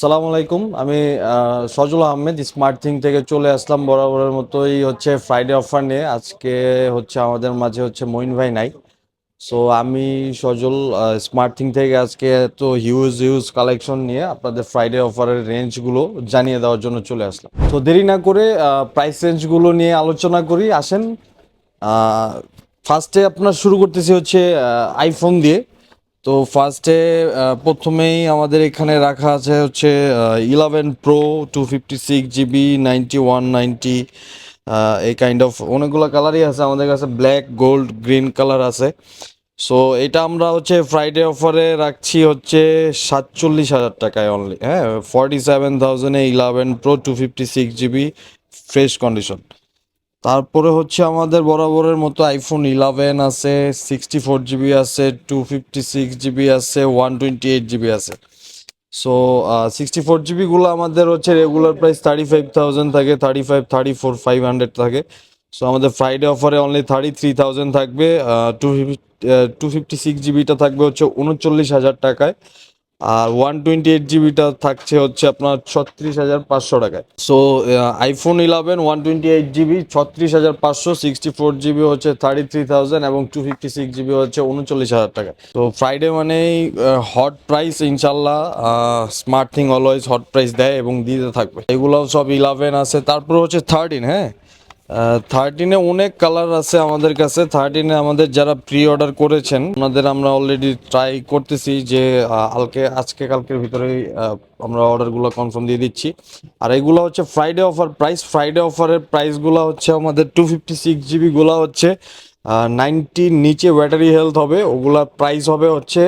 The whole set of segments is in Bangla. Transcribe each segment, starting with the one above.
সালাম আলাইকুম। আমি সজল আহমেদ স্মার্ট থিং থেকে চলে আসলাম বরাবরের মতোই হচ্ছে ফ্রাইডে অফার নিয়ে। আজকে হচ্ছে আমাদের মাঝে হচ্ছে মঈন ভাই নাই। সো আমি, সজল স্মার্ট থিং থেকে আজকে তো হিউজ হিউজ কালেকশন নিয়ে আপনাদের ফ্রাইডে অফারের রেঞ্জগুলো জানিয়ে দেওয়ার জন্য চলে আসলাম। তো দেরি না করে প্রাইস রেঞ্জগুলো নিয়ে আলোচনা করি। আসেন ফার্স্টে আপনার শুরু করতেছি হচ্ছে আইফোন দিয়ে। তো ফার্স্টে প্রথমেই আমাদের এখানে রাখা আছে হচ্ছে eleven pro two fifty six GB ninety one এই কাইন্ড অফ অনেকগুলো কালারই আছে। আমাদের কাছে ব্ল্যাক গোল্ড গ্রিন কালার আছে। সো এটা আমরা হচ্ছে ফ্রাইডে অফারে রাখছি হচ্ছে সাতচল্লিশ হাজার টাকায় অনলি হ্যাঁ forty seven থাউজেন্ডে eleven pro two fifty six GB fresh condition তারপরে হচ্ছে আমাদের বরাবরের মতো আইফোন ইলেভেন আছে সিক্সটি ফোর জিবি আছে টু ফিফটি সিক্স জিবি আছে ওয়ান টোয়েন্টি এইট জিবি আছে সো সিক্সটি ফোর জিবিগুলো আমাদের হচ্ছে regular price thirty five thousand থাকে thirty five thirty four five hundred থাকে। সো আমাদের ফ্রাইডে অফারে অনলি থার্টি থ্রি থাউজেন্ড থাকবে two fifty two fifty six জিবিটা থাকবে হচ্ছে উনচল্লিশ হাজার টাকায়। আর ওয়ান টোয়েন্টি এইট জিবিটা থাকছে হচ্ছে আপনার ছত্রিশ হাজার পাঁচশো টাকায়। So iPhone eleven one twenty eight GB ছত্রিশ হাজার পাঁচশো সিক্সটি ফোর জিবি হচ্ছে থার্টি থ্রি থাউজেন্ড এবং টু ফিফটি সিক্স জিবি হচ্ছে উনচল্লিশ হাজার টাকা তো ফ্রাইডে মানেই হট প্রাইস ইনশাল্লাহ smart thing always hot price দেয় এবং দিতে থাকবে। এগুলো সব ইলেভেন আছে, তারপর হচ্ছে থার্টিন হ্যাঁ? থার্টিনে অনেক কালার আছে আমাদের কাছে। থার্টিনে আমাদের যারা প্রি অর্ডার করেছেন ওনাদের আমরা অলরেডি ট্রাই করতেছি যে আহ, কালকে আজকে কালকের ভিতরেই আমরা অর্ডারগুলো কনফার্ম দিয়ে দিচ্ছি। আর এগুলো হচ্ছে ফ্রাইডে অফার প্রাইস ফ্রাইডে অফারের প্রাইসগুলো হচ্ছে আমাদের টু ফিফটি সিক্স জিবিগুলো হচ্ছে নাইনটির নিচে ব্যাটারি হেলথ হবে। ওগুলার প্রাইস হবে হচ্ছে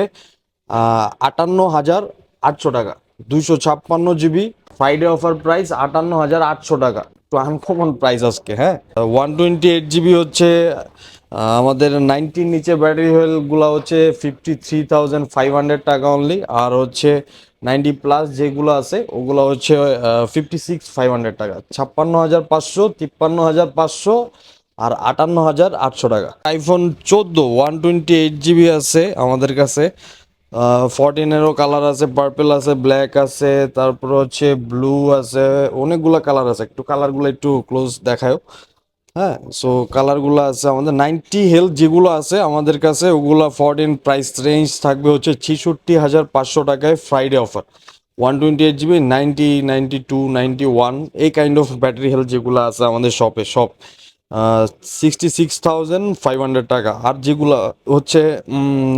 আটান্ন হাজার আটশো টাকা। দুইশো ছাপ্পান্ন জিবি ফ্রাইডে অফার প্রাইস আটান্ন হাজার আটশো টাকা। একটু আনকমন প্রাইস আজকে হ্যাঁ? ওয়ান টোয়েন্টি এইট জিবি হচ্ছে আমাদের নাইনটির নিচে ব্যাটারি হেলগুলো হচ্ছে fifty three thousand five hundred টাকা অনলি আর হচ্ছে নাইনটি প্লাস যেগুলো আছে, ওগুলো হচ্ছে ফিফটি সিক্স ফাইভ হান্ড্রেড টাকা। ছাপ্পান্ন হাজার পাঁচশো, তিপ্পান্ন হাজার পাঁচশো, আর আটান্ন হাজার আটশো টাকা। আইফোন চোদ্দ ওয়ান টোয়েন্টি এইট জিবি আছে আমাদের কাছে। ফরটিনেরও কালার আছে পার্পেল আছে ব্ল্যাক আছে, তারপর হচ্ছে ব্লু আছে, অনেকগুলো কালার আছে। একটু কালারগুলো একটু ক্লোজ দেখায় হ্যাঁ সো কালারগুলো আছে আমাদের। নাইনটি হেলথ যেগুলো আছে আমাদের কাছে, ওগুলো ফরটিন প্রাইস রেঞ্জ থাকবে হচ্ছে ছিষট্টি হাজার পাঁচশো টাকায় Friday offer one twenty eight GB ninety ninety two ninety one এই কাইন্ড অফ ব্যাটারি হেলথ যেগুলো আছে আমাদের শপে সব sixty six thousand five hundred টাকা। আর যেগুলো হচ্ছে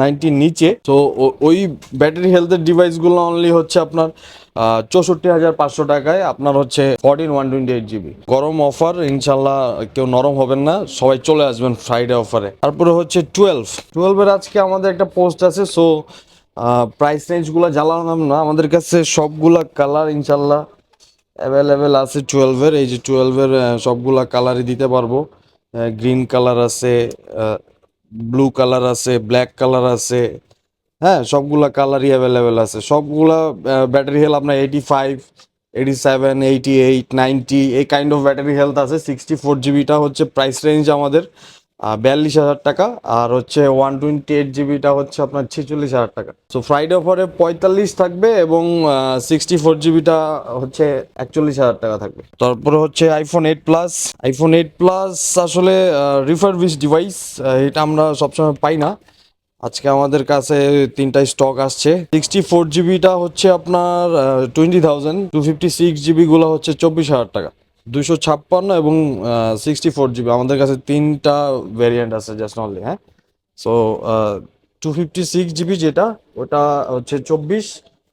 নাইনটির নিচে, তো ওই ব্যাটারি হেলথের ডিভাইসগুলো অনলি হচ্ছে আপনার চৌষট্টি হাজার পাঁচশো টাকায় আপনার হচ্ছে fourteen one twenty eight GB গরম অফার ইনশাল্লাহ কেউ নরম হবেন না, সবাই চলে আসবেন ফ্রাইডে অফারে তারপরে হচ্ছে টুয়েলভ টুয়েলভের আজকে আমাদের একটা পোস্ট আছে সো প্রাইস রেঞ্জগুলো জ্বালালাম না, আমাদের কাছে সবগুলা কালার ইনশাল্লাহ অ্যাভেলেবেল আছে টুয়েলভের এই যে টুয়েলভের সবগুলা কালারই দিতে পারব। গ্রিন কালার আছে ব্লু কালার আছে ব্ল্যাক কালার আছে। হ্যাঁ সবগুলা কালারই অ্যাভেলেবেল আছে। সবগুলা ব্যাটারি হেলথ আপনার eighty five eighty seven eighty eight ninety এই কাইন্ড অফ ব্যাটারি হেলথ আছে। সিক্সটি ফোর জিবিটা হচ্ছে প্রাইস রেঞ্জ আমাদের। বিয়াল্লিশ হাজার টাকা, আর হচ্ছে ওয়ান টোয়েন্টি এইট জিবিটা হচ্ছে আপনার ছেচল্লিশ হাজার টাকা। সো ফ্রাইডে অফারে পঁয়তাল্লিশ থাকবে এবং সিক্সটি ফোর জিবিটা হচ্ছে একচল্লিশ হাজার টাকা থাকবে। তারপরে হচ্ছে iPhone eight plus iPhone eight plus আসলে রিফারবিশ ডিভাইস এটা আমরা সবসময় পাই না। আজকে আমাদের কাছে তিনটাই স্টক আসছে। সিক্সটি ফোর জিবিটা হচ্ছে আপনার twenty thousand two fifty six জিবিগুলো হচ্ছে চব্বিশ হাজার টাকা। দুশো ছাপ্পান্ন এবং সিক্সটি ফোর জিবি। আমাদের কাছে তিনটা ভ্যারিয়েন্ট আছে জাস্ট অনলি হ্যাঁ? So two fifty six GB যেটা, ওটা হচ্ছে চব্বিশ,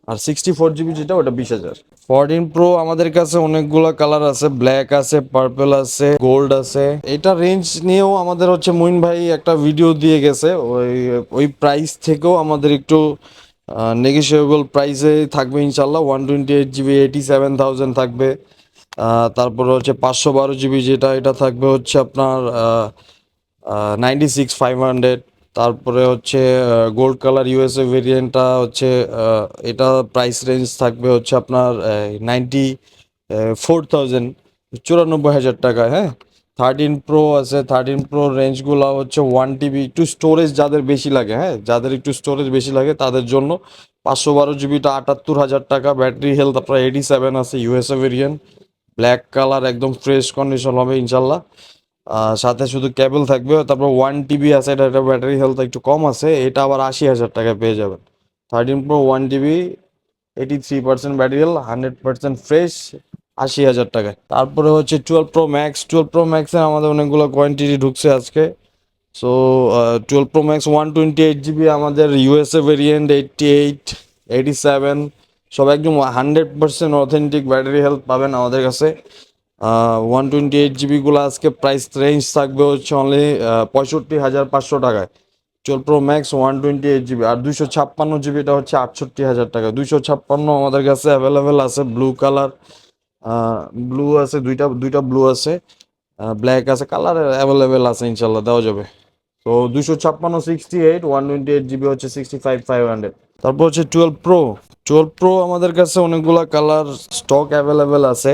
আর সিক্সটি ফোর জিবি যেটা, ওটা বিশ হাজার। ফোরটিন প্রো আমাদের কাছে অনেকগুলো কালার আছে ব্ল্যাক আছে পার্পল আছে গোল্ড আছে। এটা রেঞ্জ নিয়েও আমাদের হচ্ছে মইন ভাই একটা ভিডিও দিয়ে গেছে, ওই ওই প্রাইস থেকেও আমাদের একটু নেগোসিয়েবল প্রাইসে থাকবে ইনশাল্লাহ one twenty eight GB eighty seven thousand থাকবে। তারপরে হচ্ছে পাঁচশো বারো জিবি যেটা, এটা থাকবে হচ্ছে আপনার নাইনটি সিক্স ফাইভ হান্ড্রেড। তারপরে হচ্ছে গোল্ড কালার ইউএসএ ভেরিয়েন্টটা হচ্ছে এটা প্রাইস রেঞ্জ থাকবে হচ্ছে আপনার নাইনটি ফোর থাউজেন্ড চুরানব্বই হাজার টাকা হ্যাঁ? থার্টিন প্রো আছে থার্টিন প্রো রেঞ্জগুলো হচ্ছে ওয়ান টিবি একটু স্টোরেজ যাদের বেশি লাগে হ্যাঁ? যাদের একটু স্টোরেজ বেশি লাগে, তাদের জন্য পাঁচশো বারো জিবিটা আটাত্তর হাজার টাকা। ব্যাটারি হেলথ আপনার এইটি সেভেন আছে ইউএসএ ভেরিয়েন্ট ব্ল্যাক কালার একদম ফ্রেশ কন্ডিশন হবে ইনশাল্লাহ। সাথে শুধু কেবল থাকবে, তারপর ওয়ান টিবি আছে, এটা একটা ব্যাটারি হেলথ একটু কম আছে, এটা আবার আশি হাজার টাকায় পেয়ে যাবেন। Thirteen pro one TB eighty three percent battery health hundred percent fresh আশি হাজার টাকায়। তারপরে হচ্ছে twelve pro max twelve pro ম্যাক্সের আমাদের অনেকগুলো কোয়ান্টিটি ঢুকছে আজকে। So twelve pro max one twenty eight GB আমাদের USA variant eighty eight eighty seven সব একদম hundred percent authentic battery health পাবেন আমাদের কাছে। ওয়ান টোয়েন্টি এইট জিবিগুলো আজকে প্রাইস রেঞ্জ থাকবে হচ্ছে অনলি পঁয়ষট্টি হাজার পাঁচশো টাকায়। Twelve pro max one twenty eight GB আর দুইশো ছাপ্পান্ন জিবিটা হচ্ছে আটষট্টি হাজার টাকা। দুইশো ছাপ্পান্ন আমাদের কাছে অ্যাভেলেবেল আছে ব্লু কালার ব্লু আছে, দুইটা দুইটা ব্লু আছে ব্ল্যাক আছে কালার অ্যাভেলেবেল আছে ইনশাল্লাহ দেওয়া যাবে। তো দুইশো ছাপ্পান্ন sixty eight one twenty eight GB হচ্ছে সিক্সটি ফাইভ ফাইভ হান্ড্রেড তারপর হচ্ছে টুয়েলভ প্রো। টুয়েলভ প্রো আমাদের কাছে অনেকগুলা কালার স্টক অ্যাভেলেবেল আছে।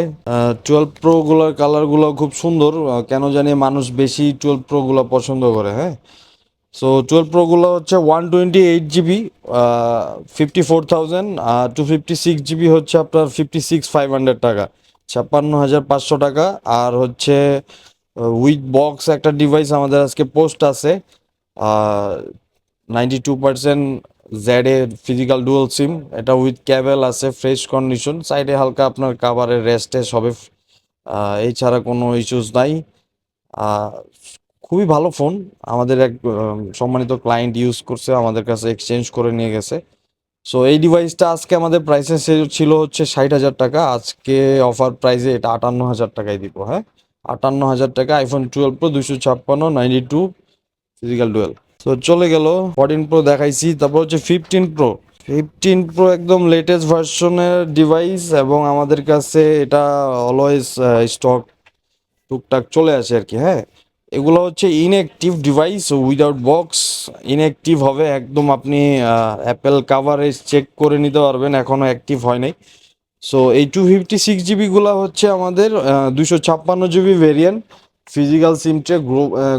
টুয়েলভ প্রো গুলার কালারগুলো খুব সুন্দর। কেন জানি মানুষ বেশি টুয়েলভ প্রো গুলো পছন্দ করে হ্যাঁ? সো টুয়েলভ প্রোগুলো হচ্ছে one twenty eight GB fifty four thousand আর টু ফিফটি সিক্স জিবি হচ্ছে আপনার ফিফটি সিক্স ফাইভ হান্ড্রেড টাকা, ছাপ্পান্ন হাজার পাঁচশো টাকা। আর হচ্ছে উইথ বক্স একটা ডিভাইস আমাদের আজকে পোস্ট আছে ninety two percent Z A physical dual SIM এটা উইথ ক্যাবেল আছে ফ্রেশ কন্ডিশন সাইডে হালকা আপনার কাভারের রেস্টে সবে এছাড়া কোনো ইস্যুস নাই। খুবই ভালো ফোন আমাদের এক সম্মানিত ক্লায়েন্ট ইউজ করছে, আমাদের কাছে এক্সচেঞ্জ করে নিয়ে গেছে। সো এই ডিভাইসটা আজকে আমাদের প্রাইসে ছিল হচ্ছে ষাট হাজার টাকা, আজকে অফার প্রাইসে এটা আটান্ন হাজার টাকায় দিব হ্যাঁ? আটান্ন হাজার টাকা আইফোন টুয়েলভ প্রো দুশো ছাপ্পান্ন নাইনটি টু ফিজিক্যাল ডুয়েল তো চলে গেল ফোরটিন প্রো দেখাইছি, তারপর হচ্ছে ফিফটিন প্রো ফিফটিন প্রো একদম লেটেস্ট ভার্সনের ডিভাইস এবং আমাদের কাছে এটা অলওয়েজ স্টক টুকটাক চলে আসে আর কি হ্যাঁ? এগুলো হচ্ছে inactive device without box inactive হবে, একদম আপনি অ্যাপেল কাভারেজ চেক করে নিতে পারবেন এখনও অ্যাক্টিভ হয় নাই। সো এই টু ফিফটি সিক্স জিবিগুলো হচ্ছে আমাদের দুশো ছাপ্পান্ন জিবি ভেরিয়েন্ট ফিজিক্যাল সিমটে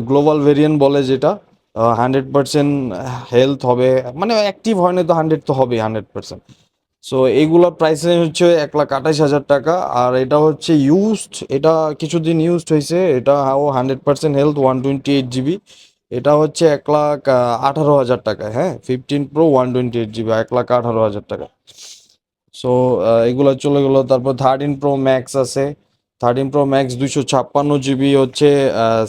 গ্লোবাল ভেরিয়েন্ট বলে যেটা। হান্ড্রেড পার্সেন্ট হেলথ হবে। মানে অ্যাক্টিভ হয় না তো হান্ড্রেড তো হবে হান্ড্রেড পার্সেন্ট সো এইগুলোর প্রাইস রেঞ্জ হচ্ছে এক লাখ আঠাশ হাজার টাকা। আর এটা হচ্ছে ইউজড এটা কিছুদিন ইউজড হয়েছে। এটা ও hundred percent health one twenty eight GB এটা হচ্ছে এক লাখ আঠারো হাজার টাকা হ্যাঁ? Fifteen pro one twenty eight GB এক লাখ আঠারো হাজার টাকা। সো এগুলো চলে গেলো। তারপর থার্টিন প্রো ম্যাক্স আছে। থার্টিন প্রো ম্যাক্স দুইশো ছাপ্পান্ন জিবি হচ্ছে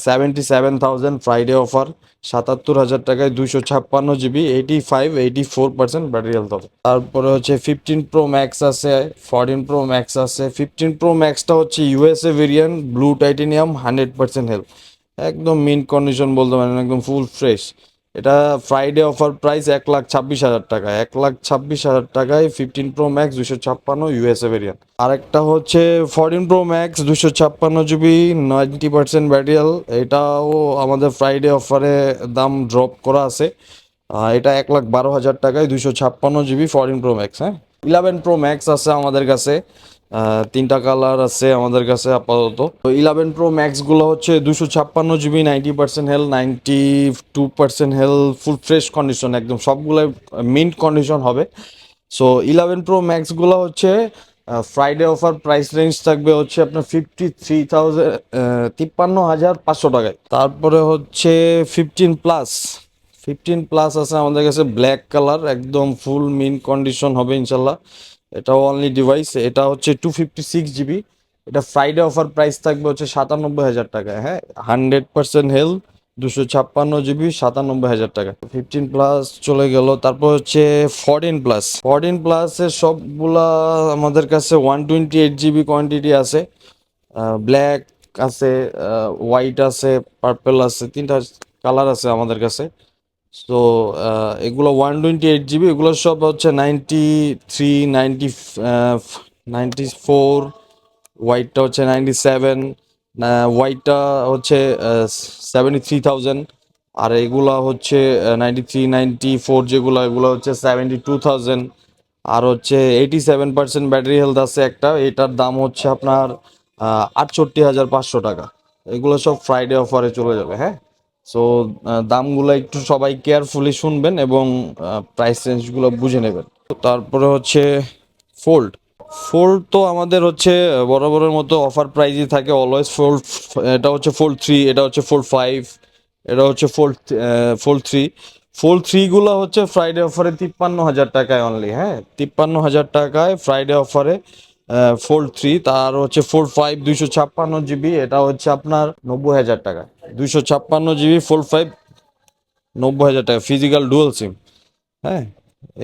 seventy seven thousand Friday offer সাতাত্তর হাজার টাকায় দুইশো ছাপ্পান্ন GB eighty five eighty four percent battery health হবে। তারপরে হচ্ছে ফিফটিন প্রো ম্যাক্স আছে ফোরটিন প্রো ম্যাক্স আছে। ফিফটিন প্রো ম্যাক্সটা হচ্ছে USA variant blue titanium hundred percent health একদম মিন কন্ডিশন বলতে পারেন, একদম ফুল ফ্রেশ এটা ফ্রাইডে অফার প্রাইস এক লাখ ছাব্বিশ হাজার টাকা। এক লাখ ছাব্বিশ হাজার টাকায় ফিফটিন প্রো ম্যাক্স দুশো ছাপ্পান্ন ইউএসএ ভেরিয়েন্ট আরেকটা হচ্ছে ফোরটিন প্রো ম্যাক্স দুশো ছাপ্পান্ন জিবি নাইনটি পার্সেন্ট ব্যাটারিয়াল এটাও আমাদের ফ্রাইডে অফারে দাম ড্রপ করা আছে। এটা এক লাখ বারো হাজার টাকায় দুশো ছাপ্পান্ন জিবি ফোরটিন প্রো ম্যাক্স হ্যাঁ? ইলেভেন প্রো ম্যাক্স আছে আমাদের কাছে। তিনটা কালার আছে আমাদের কাছে আপাতত। তো ইলেভেন প্রো ম্যাক্সগুলো হচ্ছে দুশো ছাপ্পান্ন GB ninety percent health ninety two percent health full fresh condition একদম সবগুলো মিন্ট কন্ডিশন হবে। সো ইলেভেন প্রো ম্যাক্সগুলো হচ্ছে ফ্রাইডে অফার প্রাইস রেঞ্জ থাকবে হচ্ছে আপনার ফিফটি থ্রি থাউজেন্ড তিপ্পান্ন হাজার পাঁচশো টাকায়। তারপরে হচ্ছে ফিফটিন প্লাস ফিফটিন প্লাস আছে আমাদের কাছে ব্ল্যাক কালার একদম ফুল মিন কন্ডিশন হবে ইনশাল্লাহ। এটাও অনলি ডিভাইস এটা হচ্ছে টু ফিফটি সিক্স জিবি এটা ফ্রাইডে অফার প্রাইস থাকবে হচ্ছে সাতানব্বই হাজার টাকায় হ্যাঁ? হান্ড্রেড পার্সেন্ট হেলথ দুশো ছাপ্পান্ন জিবি সাতানব্বই হাজার টাকা। ফিফটিন প্লাস চলে গেল, তারপর হচ্ছে ফোরটিন প্লাস ফোরটিন প্লাসের সবগুলা আমাদের কাছে one twenty eight GB quantity আছে। ব্ল্যাক আছে হোয়াইট আছে পার্পেল আছে, তিনটা কালার আছে আমাদের কাছে। সো এগুলো ওয়ান টোয়েন্টি এইট জিবি এগুলো সব হচ্ছে ninety three ninety ninety four হোয়াইটটা হচ্ছে নাইনটি সেভেন হোয়াইটটা হচ্ছে সেভেন্টি থ্রি থাউজেন্ড আর এগুলা হচ্ছে নাইনটি থ্রি নাইনটি ফোর যেগুলো, এগুলো হচ্ছে সেভেন্টি টু থাউজেন্ড আর হচ্ছে eighty seven percent battery health আছে একটা, এটার দাম হচ্ছে আপনার আটষট্টি হাজার পাঁচশো টাকা। এগুলো সব ফ্রাইডে অফারে চলে যাবে হ্যাঁ? সো দামগুলো একটু সবাই কেয়ারফুলি শুনবেন এবং প্রাইস রেঞ্জগুলো বুঝে নেবেন। তারপরে হচ্ছে ফোল্ড ফোল্ড তো আমাদের হচ্ছে বরাবরের মতো অফার প্রাইজই থাকে অলওয়েজ ফোল্ড এটা হচ্ছে ফোল্ড থ্রি এটা হচ্ছে ফোল্ড ফাইভ এটা হচ্ছে ফোল্ড ফোল্ড থ্রি ফোল্ড থ্রিগুলো হচ্ছে ফ্রাইডে অফারে তিপ্পান্ন হাজার টাকায় অনলি হ্যাঁ? তিপ্পান্ন হাজার টাকায় ফ্রাইডে অফারে ফোল্ড থ্রি তার হচ্ছে ফোল্ড ফাইভ দুইশো ছাপ্পান্ন জিবি এটা হচ্ছে আপনার নব্বই হাজার টাকা দুইশো ছাপ্পান্ন জিবি ফোল্ড ফাইভ নব্বই হাজার টাকা ফিজিক্যাল ডুয়েল সিম হ্যাঁ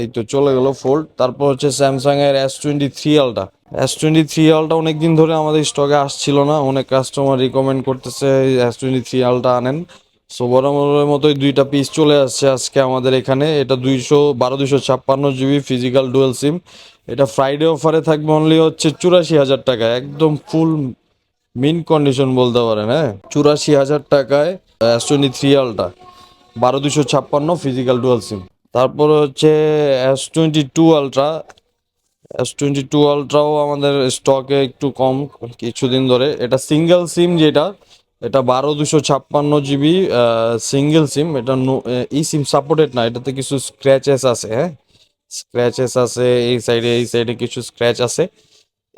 এই তো চলে গেল ফোল্ড তারপর হচ্ছে স্যামসাং এর S twenty three ultra S twenty three ultra অনেকদিন ধরে আমাদের স্টকে আসছিল না। অনেক কাস্টমার রিকমেন্ড করতেছে এস টোয়েন্টি থ্রি আলটা আনেন। সো বরাবরের মতোই দুইটা পিস চলে আসছে আজকে আমাদের এখানে। এটা দুইশো বারো, দুইশো ছাপ্পান্ন জিবি ফিজিক্যাল ডুয়েল সিম এটা ফ্রাইডে অফারে থাকবে অনলি হচ্ছে চুরাশি হাজার টাকা। একদম ফুল মিন কন্ডিশন বলতে পারেন হ্যাঁ? চুরাশি হাজার টাকায় এস টোয়েন্টি থ্রি আলটা বারো দুশো ছাপ্পান্ন ফিজিক্যাল ডুয়াল সিম তারপরে হচ্ছে S twenty two ultra S twenty two আলট্রাও আমাদের স্টকে একটু কম, কিছুদিন ধরে। এটা সিঙ্গেল সিম যেটা, এটা বারো দুশো ছাপ্পান্ন জিবি সিঙ্গেল সিম এটা ই সিম সাপোর্টেড না, এটাতে কিছু স্ক্র্যাচেস আছে হ্যাঁ? স্ক্র্যাচেস আছে, এই সাইডে এই সাইডে কিছু স্ক্র্যাচ আছে।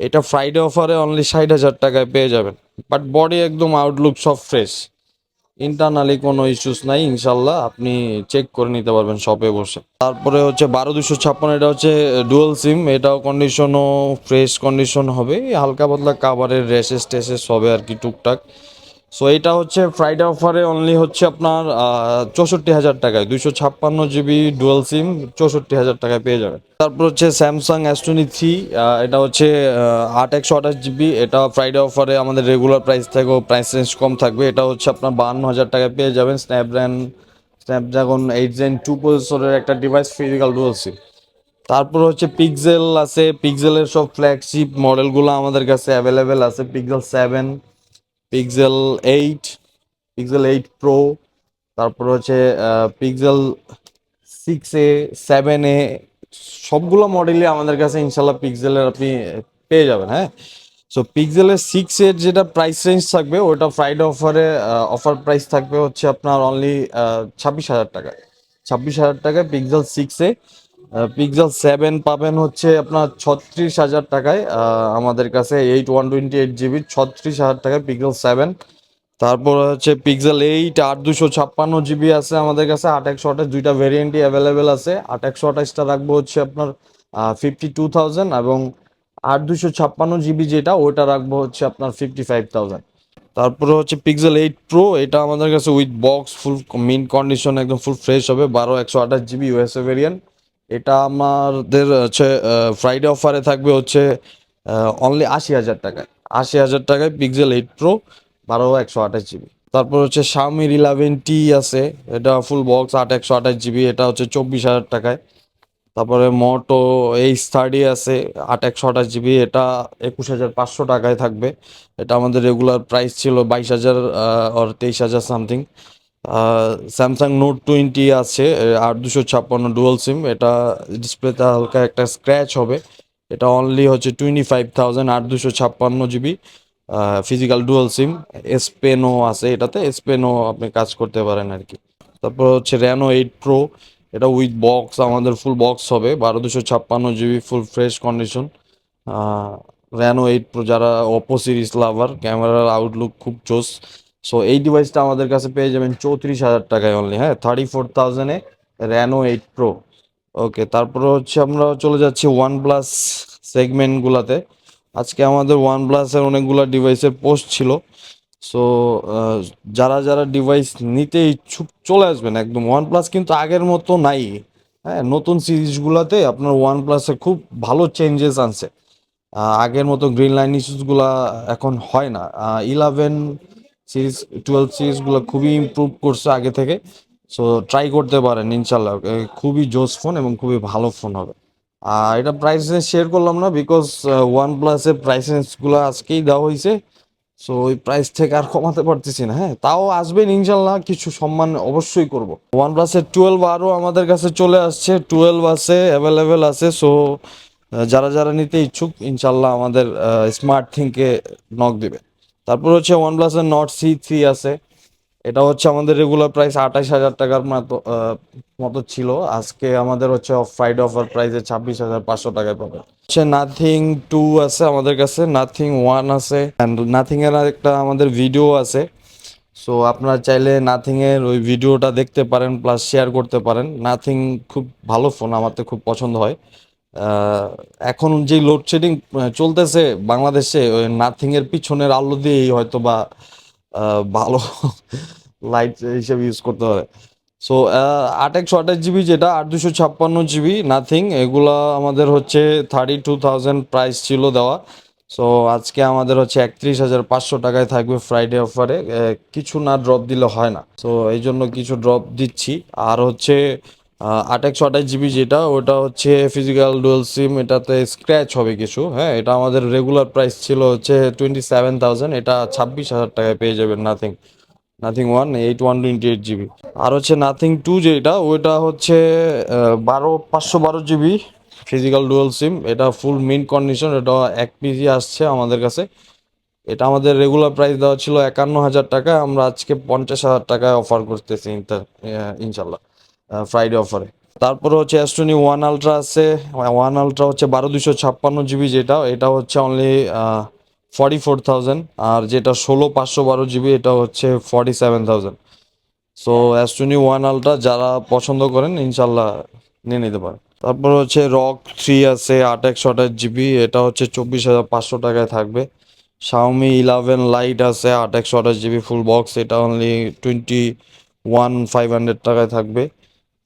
এটা ফ্রাইডে অফারে অনলি ষাট হাজার টাকায় পেয়ে যাবেন। বাট বডি একদম আউটলুক সব ফ্রেশ ইন্টারনালি কোনো ইস্যুস নাই ইনশাল্লাহ আপনি চেক করে নিতে পারবেন শপে বসে। তারপরে হচ্ছে বারো দুশো ছাপ্পান্ন, এটা হচ্ছে ডুয়াল সিম এটাও কন্ডিশনও ফ্রেশ কন্ডিশন হবে হালকা পাতলা কাভারের রেসেস টেসেস হবে আর কি টুকটাক। সো এটা হচ্ছে ফ্রাইডে অফারে অনলি হচ্ছে আপনার চৌষট্টি হাজার টাকায়। দুইশো ছাপ্পান্ন জিবি ডুয়াল সিম চৌষট্টি হাজার টাকায় পেয়ে যাবেন। তারপর হচ্ছে স্যামসাং এস থ্রি এটা হচ্ছে আট একশো আঠাশ জিবি। এটা ফ্রাইডে অফারে আমাদের রেগুলার প্রাইস থেকেও প্রাইস রেঞ্জ কম থাকবে। এটা হচ্ছে আপনার বাহান্ন হাজার টাকায় পেয়ে যাবেন Snapdragon Snapdragon eight gen two প্রসেসরের একটা ডিভাইস ফিজিক্যাল ডুয়াল সিম তারপর হচ্ছে পিক্সেল আছে। পিক্সেলের সব ফ্ল্যাগশিপ মডেলগুলো আমাদের কাছে অ্যাভেলেবেল আছে। Pixel seven pixel eight pixel eight pro তারপর হচ্ছে pixel six A seven A সবগুলো মডেলই আমাদের কাছে ইনশাল্লাহ পিক্সেলের আপনি পেয়ে যাবেন হ্যাঁ? সো পিক্সেলের সিক্স এর যেটা প্রাইস রেঞ্জ থাকবে, ওটা ফ্রাইডে অফারে অফার প্রাইস থাকবে হচ্ছে আপনার অনলি ছাব্বিশ হাজার টাকা ছাব্বিশ হাজার টাকায় pixel six A pixel seven পাবেন হচ্ছে আপনার ছত্রিশ হাজার টাকায়। আমাদের কাছে eight one twenty eight GB ছত্রিশ হাজার টাকায় পিক্সেল সেভেন তারপর হচ্ছে পিক্সেল এইট আট দুশো ছাপ্পান্ন জিবি আছে আমাদের কাছে। আট একশো আঠাশ, দুইটা ভেরিয়েন্টই অ্যাভেলেবেল আছে। আট একশো আঠাশটা রাখব হচ্ছে আপনার ফিফটি টু থাউজেন্ড এবং আট দুশো ছাপ্পান্ন জিবি যেটা, ওটা রাখব হচ্ছে আপনার ফিফটি ফাইভ থাউজেন্ড তারপরে হচ্ছে পিক্সেল এইট প্রো এটা আমাদের কাছে with box full mint condition একদম ফুল ফ্রেশ হবে। বারো একশো আঠাশ জিবি ইউএসএ ভেরিয়েন্ট এটা আমাদের হচ্ছে ফ্রাইডে অফারে থাকবে হচ্ছে অনলি আশি হাজার টাকায়। আশি হাজার টাকায় পিক্সেল এইট প্রো বারো একশো আঠাশ জিবি তারপর হচ্ছে শাওমির ইলেভেন টি আছে, এটা ফুল বক্স আট একশো আঠাশ জিবি এটা হচ্ছে চব্বিশ হাজার টাকায়। তারপরে মোটো এইচ থার্টি আছে, আট একশো আঠাশ জিবি এটা একুশ হাজার পাঁচশো টাকায় থাকবে। এটা আমাদের রেগুলার প্রাইস ছিল বাইশ হাজার আর তেইশ হাজার সামথিং স্যামসাং নোট টোয়েন্টি আছে আট দুশো ছাপ্পান্ন ডুয়াল সিম এটা ডিসপ্লেতে হালকা একটা স্ক্র্যাচ হবে। এটা অনলি হচ্ছে টোয়েন্টি ফাইভ থাউজেন্ড আট দুশো ছাপ্পান্ন জিবি ফিজিক্যাল ডুয়াল সিম এসপেনও আছে এটাতে এসপেনও আপনি কাজ করতে পারেন আর কি। তারপর হচ্ছে র্যানো এইট প্রো এটা উইথ বক্স আমাদের ফুল বক্স হবে, বারো দুশো ছাপ্পান্ন GB full fresh condition Reno eight pro যারা অপো সিরিজ লাভার ক্যামেরার আউটলুক খুব জোস। সো এই ডিভাইসটা আমাদের কাছে পেয়ে যাবেন চৌত্রিশ হাজার টাকায় অনলি হ্যাঁ? থার্টি ফোর থাউজেন্ডে র্যানো এইট প্রো ওকে তারপরে হচ্ছে আমরা চলে যাচ্ছি ওয়ান প্লাস সেগমেন্টগুলোতে আজকে আমাদের ওয়ান প্লাসের অনেকগুলো ডিভাইসের পোস্ট ছিল। সো যারা যারা ডিভাইস নিতে ইচ্ছুক চলে আসবেন, একদম ওয়ান প্লাস কিন্তু আগের মতো নাই। হ্যাঁ নতুন সিরিজগুলোতে আপনার ওয়ান প্লাসে খুব ভালো চেঞ্জেস আনছে। আগের মতো গ্রিন লাইন ইস্যুসগুলা এখন হয় না। ইলেভেন সিরিজ টুয়েলভ সিরিজগুলো খুবই ইমপ্রুভ করছে আগে থেকে। সো ট্রাই করতে পারেন ইনশাল্লাহ খুবই জোস ফোন এবং খুবই ভালো ফোন হবে। আর এটা প্রাইস রেঞ্জ শেয়ার করলাম না বিকজ ওয়ান প্লাসের প্রাইস রেঞ্জগুলো আজকেই দেওয়া হয়েছে। সো ওই প্রাইস থেকে আর কমাতে পারতেছি না হ্যাঁ? তাও আসবেন ইনশাল্লাহ কিছু সম্মান অবশ্যই করব। ওয়ান প্লাসের টুয়েলভ আরও আমাদের কাছে চলে আসছে টুয়েলভ আছে অ্যাভেলেবেল আছে। সো যারা যারা নিতে ইচ্ছুক ইনশাল্লাহ আমাদের স্মার্ট থিংকে নক দিবে। তারপর হচ্ছে ওয়ান প্লাসের নট সি থ্রি আছে। এটা হচ্ছে আমাদের রেগুলার প্রাইস আঠাশ হাজার টাকার মতো মতো ছিল। আজকে আমাদের হচ্ছে অফ ফ্রাইডে অফার প্রাইসে ছাব্বিশ হাজার পাঁচশো টাকায় পাবে হচ্ছে নাথিং টু আছে আমাদের কাছে নাথিং ওয়ান আছে অ্যান্ড নাথিং এর একটা আমাদের ভিডিও আছে। সো আপনারা চাইলে নাথিং এর ওই ভিডিওটা দেখতে পারেন প্লাস শেয়ার করতে পারেন। নাথিং খুব ভালো ফোন আমার তো খুব পছন্দ হয়। এখন যে লোডশেডিং চলতেছে বাংলাদেশে, ওই নাথিং এর পিছনের আলো দিয়েই হয়তো বা ভালো লাইট হিসেবে ইউজ করতে পারে। সো আট একশো আঠাশ জিবি যেটা, আট দুশো ছাপ্পান্ন জিবি নাথিং এগুলা আমাদের হচ্ছে থার্টি টু থাউজেন্ড প্রাইস ছিল দেওয়া। সো আজকে আমাদের হচ্ছে একত্রিশ হাজার পাঁচশো টাকায় থাকবে ফ্রাইডে অফারে কিছু না ড্রপ দিলে হয় না। সো এই জন্য কিছু ড্রপ দিচ্ছি। আর হচ্ছে আট একশো আঠাশ জিবি যেটা, ওটা হচ্ছে ফিজিক্যাল ডুয়েল সিম এটাতে স্ক্র্যাচ হবে কিছু হ্যাঁ? এটা আমাদের রেগুলার প্রাইস ছিল হচ্ছে টোয়েন্টি সেভেন থাউজেন্ড এটা ছাব্বিশ হাজার টাকায় পেয়ে যাবেন nothing nothing one eight one twenty eight GB আর হচ্ছে নাথিং টু যেটা ওইটা হচ্ছে বারো, পাঁচশো বারো জিবি ফিজিক্যাল ডুয়াল সিম এটা ফুল মিন কন্ডিশন এটা এক পিজি আসছে আমাদের কাছে। এটা আমাদের রেগুলার প্রাইস দেওয়া ছিল একান্ন হাজার টাকা আমরা আজকে পঞ্চাশ হাজার টাকায় অফার করতেছি ইনশাল্লাহ। ফ্রাইডে অফারে তারপরে হচ্ছে টোয়েন্টি ওয়ান আলট্রা আছে। ওয়ান আলট্রা হচ্ছে বারো দুশো ছাপ্পান্ন জিবি যেটা, এটা হচ্ছে অনলি ফর্টি ফোর থাউজেন্ড আর যেটা ষোলো পাঁচশো বারো জিবি এটা হচ্ছে forty seven thousand so twenty one ultra যারা পছন্দ করেন, ইনশাল্লাহ নিয়ে নিতে পারেন। তারপর হচ্ছে রক থ্রি আছে, আট একশো আঠাশ জিবি এটা হচ্ছে চব্বিশ হাজার পাঁচশো টাকায় থাকবে। শাওমি ইলেভেন লাইট আছে, আট একশো আঠাশ জিবি ফুল বক্স এটা only twenty one five hundred টাকায় থাকবে।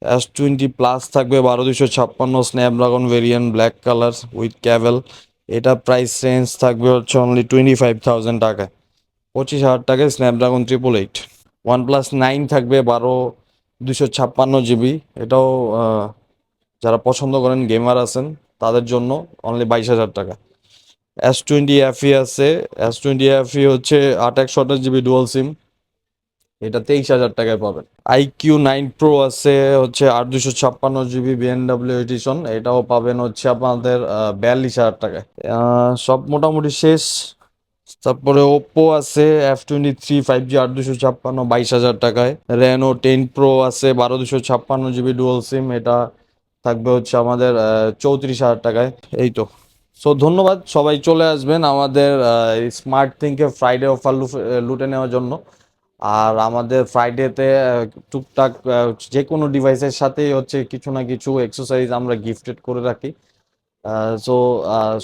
এস টোয়েন্টি প্লাস থাকবে বারো দুশো ছাপ্পান্ন Snapdragon variant black colour with Cavill এটা প্রাইস রেঞ্জ থাকবে হচ্ছে অনলি টোয়েন্টি ফাইভ থাউজেন্ড টাকায়। পঁচিশ হাজার টাকায় Snapdragon triple eight one plus nine থাকবে বারো দুশো ছাপ্পান্ন জিবি এটাও যারা পছন্দ করেন গেমার আছেন, তাদের জন্য অনলি বাইশ হাজার টাকা। এস টোয়েন্টি এফই আছে। এস টোয়েন্টি এফই হচ্ছে আট একশো আঠাশ জিবি ডুয়াল সিম এটা তেইশ হাজার টাকায় পাবেন। আই কিউ নাইন প্রো আছে হচ্ছে আট দুশো ছাপ্পান্ন জিবি বিএনডাব্লিউ এডিশন এটাও পাবেন হচ্ছে আপনাদের বিয়াল্লিশ হাজার টাকায়। সব মোটামুটি শেষ। তারপরে ওপ্পো আছে F twenty three five G আট দুশো ছাপ্পান্ন, বাইশ হাজার টাকায়। রেনো টেন প্রো আছে, বারো দুশো ছাপ্পান্ন জিবি ডুয়াল সিম এটা থাকবে হচ্ছে আমাদের চৌত্রিশ হাজার টাকায়। এই তো। সো ধন্যবাদ। সবাই চলে আসবেন আমাদের স্মার্ট থিঙ্কে ফ্রাইডে অফার লুটে নেওয়ার জন্য। আর আমাদের ফ্রাইডেতে টুকটাক যে কোনো ডিভাইসের সাথেই হচ্ছে কিছু না কিছু এক্সারসাইজ আমরা গিফটেড করে রাখি। সো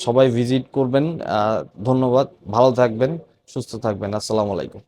সবাই ভিজিট করবেন। ধন্যবাদ। ভালো থাকবেন, সুস্থ থাকবেন। আসসালামু আলাইকুম।